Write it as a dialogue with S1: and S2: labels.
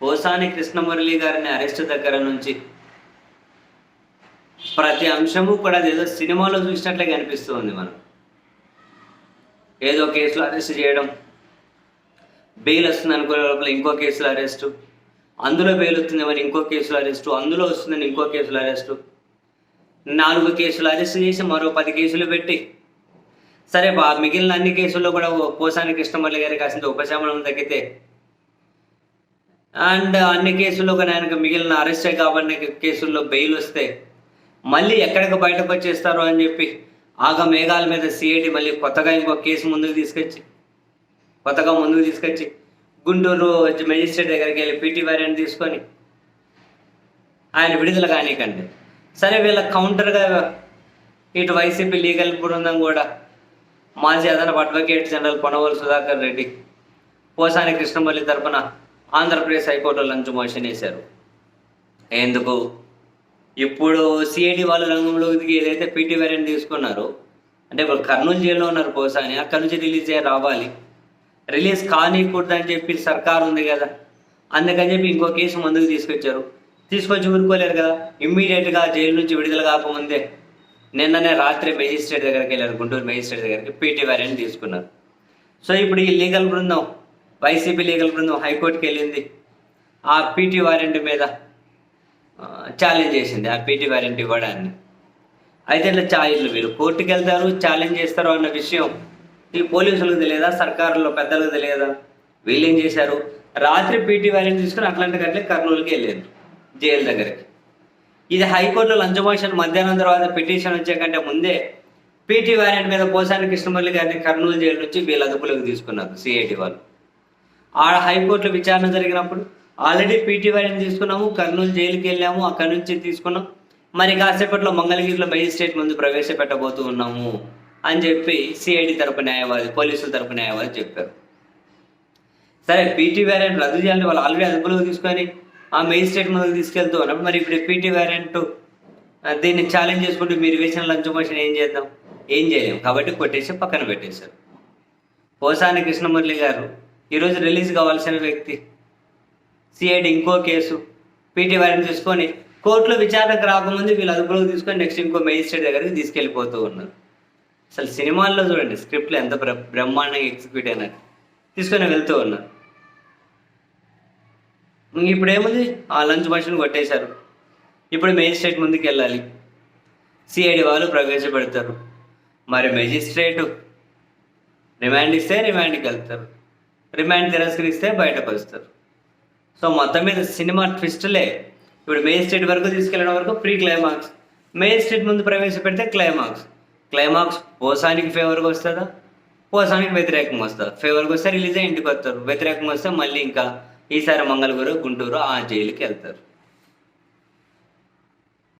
S1: పోసాని కృష్ణమురళి గారిని అరెస్ట్ దగ్గర నుంచి ప్రతి అంశము కూడా ఏదో సినిమాలో చూసినట్లే కనిపిస్తుంది మనం ఏదో కేసులో అరెస్ట్ చేయడం బెయిల్ వస్తుంది అనుకునే లోపల ఇంకో కేసులో అరెస్టు అందులో బెయిల్ వస్తుందేమని ఇంకో కేసులో అరెస్టు అందులో వస్తుందని ఇంకో కేసులో అరెస్టు. నాలుగు కేసులు అరెస్ట్ చేసి మరో పది కేసులు పెట్టి సరే బా మిగిలిన అన్ని కేసుల్లో కూడా ఓ పోసాని కృష్ణమల్లి గారి కాసింత ఉపశమనం తగ్గితే అండ్ అన్ని కేసుల్లో కానీ ఆయనకు మిగిలిన అరెస్ట్ కాబట్టి కేసుల్లో బెయిల్ వస్తే మళ్ళీ ఎక్కడికి బయటకు వచ్చేస్తారు అని చెప్పి ఆగ మేఘాల మీద సిఐడి మళ్ళీ కొత్తగా ఇంకో కేసు ముందుకు తీసుకొచ్చి కొత్తగా ముందుకు తీసుకొచ్చి గుంటూరు మెజిస్ట్రేట్ దగ్గరికి వెళ్ళి పీటీ వారెంట్ తీసుకొని ఆయన విడుదల కానీకండి సరే వీళ్ళ కౌంటర్గా ఇటు వైసీపీ లీగల్ బృందం కూడా మాజీ అదనపు అడ్వకేట్ జనరల్ పొనవల్ సుధాకర్ రెడ్డి పోసాని కృష్ణమల్లి తరపున ఆంధ్రప్రదేశ్ హైకోర్టులో లంచ్ మోషన్ వేశారు. ఎందుకు? ఇప్పుడు సిఐడి వాళ్ళు రంగంలో దిగి ఏదైతే పీటీ వేరియంట్ తీసుకున్నారో అంటే ఇప్పుడు కర్నూలు జైల్లో ఉన్నారు పోసాని అక్కడి నుంచి రిలీజ్ అయ్యి రావాలి. రిలీజ్ కానీకూడదని చెప్పి సర్కార్ ఉంది కదా. అందుకని చెప్పి ఇంకో కేసు ముందుకు తీసుకొచ్చారు. తీసుకొచ్చి ఊరుకోలేరు కదా. ఇమ్మీడియట్గా జైలు నుంచి విడుదల కాకముందే నిన్ననే రాత్రి మెజిస్ట్రేట్ దగ్గరికి వెళ్ళారు గుంటూరు మెజిస్ట్రేట్ దగ్గరికి పీటీ వేరియంట్ తీసుకున్నారు. సో ఇప్పుడు ఈ లీగల్ బృందం వైసీపీ లీగల్ బృందం హైకోర్టుకి వెళ్ళింది. ఆ పీటీ వారెంట్ మీద ఛాలెంజ్ చేసింది. ఆ పీటీ వారెంట్ ఇవ్వడాన్ని. అయితే ఇట్లా ఛాయిలు వీళ్ళు. కోర్టుకి వెళ్తారు ఛాలెంజ్ చేస్తారు అన్న విషయం. ఈ పోలీసులకు తెలియదా? సర్కారులో పెద్దలకు తెలియదా? వీళ్ళు ఏం చేశారు? రాత్రి పీటీ వారెంట్ తీసుకుని అట్లాంటి గట్లే కర్నూలుకి వెళ్ళారు జైలు దగ్గరికి. ఇది హైకోర్టులో లంచమోషన్ మధ్యాహ్నం తర్వాత పిటిషన్ వచ్చే కంటే ముందే పీటీ వారెంట్ మీద పోసాని కృష్ణమల్లి గారిని కర్నూలు జైలు నుంచి వీళ్ళ అదుపులోకి తీసుకున్నారు సిఐటి వాళ్ళు. ఆడ హైకోర్టులో విచారణ జరిగినప్పుడు ఆల్రెడీ పీటీ వారెంట్ తీసుకున్నాము కర్నూలు జైలుకి వెళ్ళాము అక్కడి నుంచి తీసుకున్నాం. మరి కాసేపట్లో మంగళగిరిలో మేజిస్ట్రేట్ ముందు ప్రవేశపెట్టబోతూ ఉన్నాము అని చెప్పి సిఐడి తరపు న్యాయవాది పోలీసుల తరపు న్యాయవాది చెప్పారు. సరే పీటీ వేరియంట్ రద్దు చేయాలని వాళ్ళు ఆల్రెడీ అదుపులోకి తీసుకొని ఆ మేజిస్ట్రేట్ ముందుకు తీసుకెళ్తూ ఉన్నప్పుడు మరి ఇప్పుడు పీటీ వేరియంట్ దీన్ని ఛాలెంజ్ చేసుకుంటూ మీరు వేసిన లంచ్ మోషన్ ఏం చేద్దాం? ఏం చేయలేము కాబట్టి కొట్టేసి పక్కన పెట్టేశారు. పోసాని కృష్ణమురళి గారు ఈరోజు రిలీజ్ కావాల్సిన వ్యక్తి సిఐడి ఇంకో కేసు పీటీ వారిని తీసుకొని కోర్టులో విచారణకు రాకముందు వీళ్ళు అదుపులోకి తీసుకొని నెక్స్ట్ ఇంకో మెజిస్ట్రేట్ దగ్గరికి తీసుకెళ్ళిపోతూ ఉన్నారు. అసలు సినిమాల్లో చూడండి స్క్రిప్ట్లు ఎంత బ్రహ్మాండంగా ఎగ్జిక్యూట్ అయినా తీసుకొని వెళ్తూ ఉన్నారు. ఇప్పుడు ఏముంది? ఆ లంచ్ మనిషిని కొట్టేశారు. ఇప్పుడు మెజిస్ట్రేట్ ముందుకు వెళ్ళాలి. సిఐడి వాళ్ళు ప్రవేశపెడతారు. మరి మెజిస్ట్రేటు రిమాండ్ ఇస్తే రిమాండ్కి వెళ్తారు. రిమాండ్ తిరస్కరిస్తే బయటకు వస్తారు సో మొత్తం మీద సినిమా ట్విస్ట్లే. ఇప్పుడు మేజిస్ట్రేట్ వరకు తీసుకెళ్ళడం వరకు ప్రీ క్లైమాక్స్. మేజిస్ట్రేట్ ముందు ప్రవేశపెడితే క్లైమాక్స్. క్లైమాక్స్ పోసానికి ఫేవర్గా వస్తుందా? పోసానికి వ్యతిరేకంగా వస్తుంది. ఫేవర్గా వస్తే రిలీజ్ అయ్యి ఇంటికి వస్తారు. వ్యతిరేకంగా వస్తే మళ్ళీ ఇంకా ఈసారి మంగళగిరి గుంటూరు ఆ జైలుకి వెళ్తారు.